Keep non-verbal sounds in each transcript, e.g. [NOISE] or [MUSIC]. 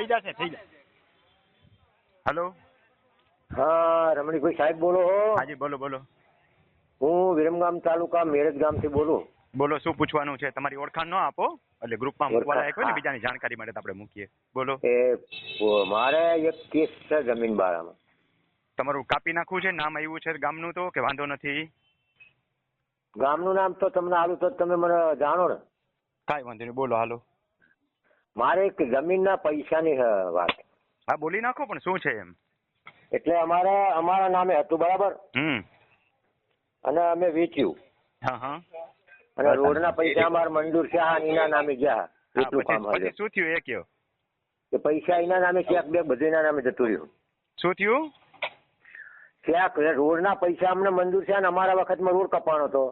થઈ જશે થઈ જશે. હેલો? હા રમણીભાઈ સાહેબ બોલો હાજી બોલો બોલો. હું વિરમગામ તાલુકા મેરજ ગામથી બોલું. બોલો શું પૂછવાનું છે? તમારી ઓળખાણ ન આપો એટલે ગ્રુપમાં મૂકવા લાયક હોય ને બીજાની જાણકારી માટે આપણે મૂકીએ. બોલો. એ મારે એક કેસ છે જમીન બારામાં તમારું કાપી નાખવું છે? નામ આવ્યું છે ગામનું તો કે વાંધો નથી? ગામનું નામ તો તમને આલું તો તમે મને જાણો ને. કાંઈ વાંધો નહીં બોલો હાલો. મારે એક જમીનના પૈસાની વાત. હા બોલી નાખો પણ શું છે એમ? એટલે અમારે અમારા નામે હતું બરાબર? હમ. અને અમે વેચ્યું. હા હા. અને રોડના પૈસા અમારા મંજૂર શાહ એના નામે ગયા એટલું કામ હતું. શું થયું એ કયો? કે પૈસા એના નામે ચેક બે બધેના નામે જતું રહ્યું. શું થયું? ચેક રોડના પૈસા અમને મંજૂર છે અને અમારા વખતમાં રોડ કપાણો હતો.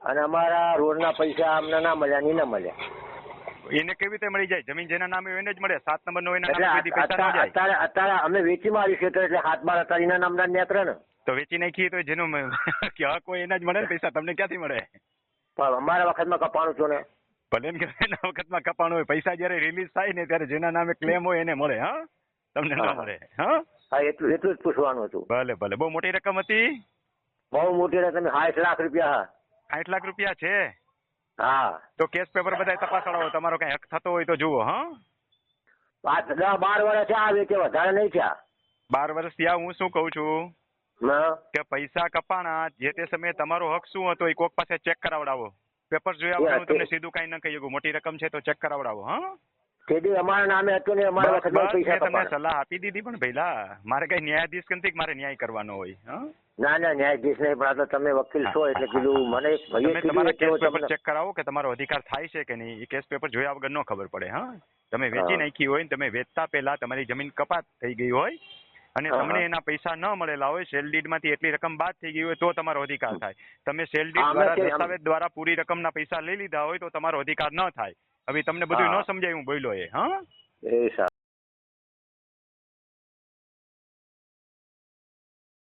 અને અમારા રોડના પૈસા અમને ના મળ્યા ની ના મળ્યા. એને કેવી રીતે મળી જાય? જમીન જેના નામે એને જ મળે. સાત નંબર નો એના નામે અત્યારે અત્યારે અમે વેચી મારી ક્ષેત્ર એટલે હાથ બાર અત્યારે એના નામના નેત્ર ને. તો વેચી નાખીએ તો જેનો [LAUGHS] હક હોય એના જ મળે ને પૈસા? તમને ક્યાંથી મળે? પણ અમારા વખતમાં કપાણું છો ને. ભલે ને એના વખતમાં કપાણું હોય. પૈસા જયારે રિલીઝ થાય ને ત્યારે જેના નામે ક્લેમ હોય એને મળે હા? તમને ના મળે હા? હા એટલું એટલું જ પૂછવાનું હતું. ભલે ભલે. બહુ મોટી રકમ હતી? બહુ મોટી રકમ સાઠ લાખ રૂપિયા સાઠ લાખ રૂપિયા છે? હા. તો કેસ પેપર બધા તપાસાડો તમારો કઈ હક થતો હોય તો જુઓ હા? પાંચ દસ બાર વર્ષ આવે કે વધારે નહીં થયા. બાર વર્ષ થયા હું શું કઉ છું? કે પૈસા કપાણા જે તે સમયે તમારો હક શું હતો એ કોક પાસે ચેક કરાવડાવો. પેપર જોયા વગર તમને સીધું કઈ ન કહી મોટી રકમ છે તો ચેક કરાવડાવો હા? તે દી અમારા નામે હતું ને અમારા બસ પૈસા તમને સલાહ આપી દીધી પણ ભઈલા મારે કઈ ન્યાયાધીશ નથી મારે ન્યાય કરવાનો હોય ના ના ન્યાયાધીશ નહીં પણ આ તો તમે વકીલ છો એટલે કીધું મને તમે તમારા કેસ પેપર ચેક કરાવો કે તમારો અધિકાર થાય છે કે નહીં એ કેસ પેપર જોયા વગર ન ખબર પડે હા? તમે વેચી નાખી હોય ને તમે વેચતા પહેલા તમારી જમીન કપાત થઈ ગઈ હોય અને તમને એના પૈસા ન મળેલા હોય સેલ ડીડમાંથી એટલી રકમ બાદ થઈ ગઈ હોય તો તમારો અધિકાર થાય. તમે સેલ ડીડ દ્વારા દસ્તાવેજ દ્વારા પૂરી રકમના પૈસા લઈ લીધા હોય તો તમારો અધિકાર ન થાય. હવે તમને બધું ન સમજાય હું બોલ્યો એ હા? એ